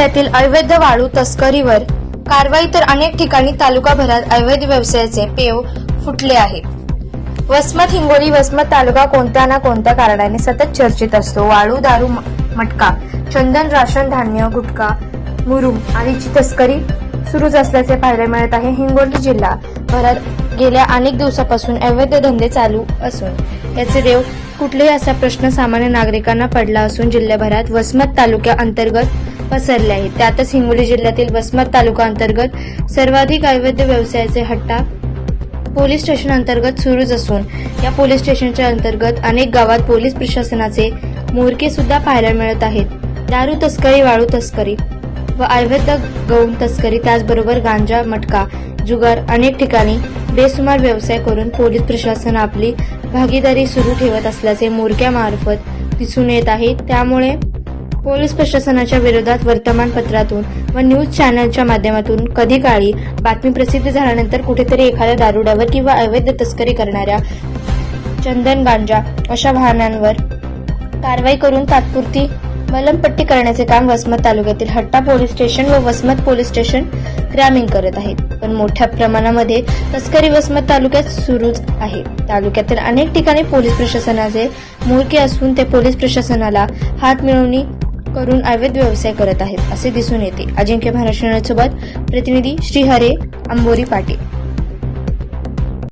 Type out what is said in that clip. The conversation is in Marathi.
जिल्ह्यातील अवैध वाळू तस्करीवर कारवाई तर अनेक ठिकाणी तालुकाभरात अवैध व्यवसायाचे पेव फुटले आहे वसमत हिंगोली वसमत तालुका कोणत्या ना कोणत्या कारणाने सतत चर्चेत असतो. वाळू दारू मटका चंदन राशन धान्य गुटखा मुरुम आदीची तस्करी सुरूच असल्याचे पाहायला मिळत आहे. हिंगोली जिल्हा भरात गेल्या अनेक दिवसापासून अवैध धंदे चालू असून याचे देव कुठलेही असा प्रश्न सामान्य नागरिकांना पडला असून जिल्ह्याभरात वसमत तालुक्या अंतर्गत पसरले आहेत. त्यातच हिंगोली जिल्ह्यातील वसमत तालुका अंतर्गत सर्वाधिक अवैध व्यवसायाचे हट्टा पोलीस स्टेशन अंतर्गत सुरूच असून या पोलीस स्टेशनच्या अंतर्गत अनेक गावात पोलीस प्रशासनाचे मोरके सुद्धा पाहायला मिळत आहेत. दारू तस्करी वाळू तस्करी व अवैध गौण तस्करी त्याचबरोबर गांजा मटका जुगार अनेक ठिकाणी बेसुमार व्यवसाय करून पोलीस प्रशासन आपली भागीदारी सुरू ठेवत असल्याचे मोरक्यामार्फत दिसून येत आहे. त्यामुळे पोलीस प्रशासनाच्या विरोधात वर्तमानपत्रातून व न्यूज चॅनलच्या माध्यमातून कधी काळी बातमी प्रसिद्ध झाल्यानंतर कुठेतरी एखाद्या दारुड्यावर किंवा अवैध तस्करी करणाऱ्या चंदन गांजा अशा वाहनांवर कारवाई करून तात्पुरती मलमपट्टी करण्याचे काम वसमत तालुक्यातील हट्टा पोलीस स्टेशन व वसमत पोलीस स्टेशन ग्रामीण करत आहेत. पण मोठ्या प्रमाणामध्ये तस्करी वसमत तालुक्यात सुरूच आहे. तालुक्यातील अनेक ठिकाणी पोलीस प्रशासनाचे मोरके असून ते पोलीस प्रशासनाला हात मिळवणी करून अवैध व्यवसाय करत आहेत असे दिसून येते. अजिंक्य महाराष्ट्र सोबत प्रतिनिधी श्रीहरे अंबोरी पाटील.